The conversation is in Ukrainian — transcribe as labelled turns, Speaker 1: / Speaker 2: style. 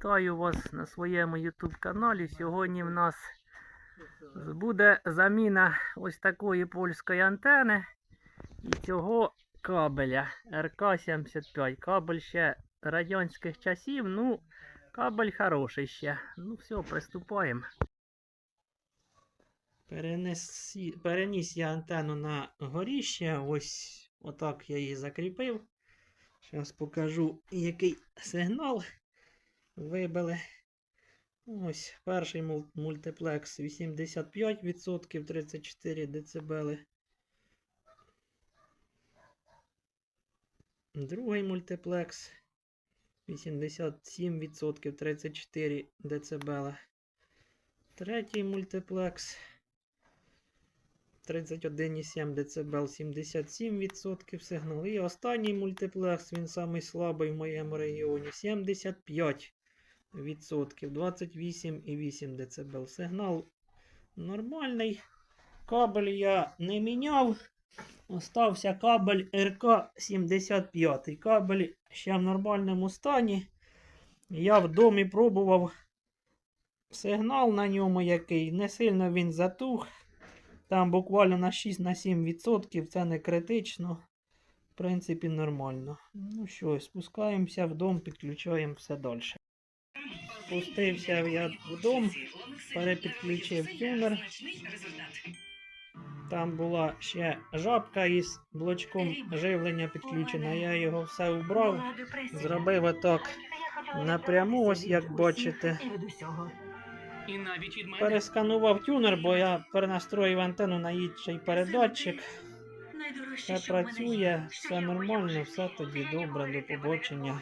Speaker 1: Вітаю вас на своєму YouTube каналі. Сьогодні в нас буде заміна ось такої польської антени і цього кабеля РК-75. Кабель ще радянських часів, ну, кабель хороший ще. Ну все, приступаємо. Перенес, переніс я антенну на горіще. Ось отак я її закріпив. Зараз покажу, який сигнал вибили. Ось перший мультиплекс 85%, 34 дБ. Другий мультиплекс 87%, 34 дБ. Третій мультиплекс 31,7 дБ, 77% сигнал. І останній мультиплекс, він самий слабий в моєму регіоні. 75%, 28,8 дБ. Сигнал нормальний. Кабель я не міняв. Остався кабель РК-75. Кабель ще в нормальному стані. Я в домі пробував сигнал на ньому який. Не сильно він затух. Там буквально на 6-7%, це не критично. В принципі, нормально. Ну що, спускаємося в дом, підключаємо все далі. Спустився я в дом, перепідключив тюнер. Там була ще жабка із блочком живлення підключена. Я його все убрав. Зробив отак напряму, ось як бачите. Пересканував тюнер, бо я перенастроїв антенну на інший передатчик. Все працює, все нормально, все тоді добре, до побачення.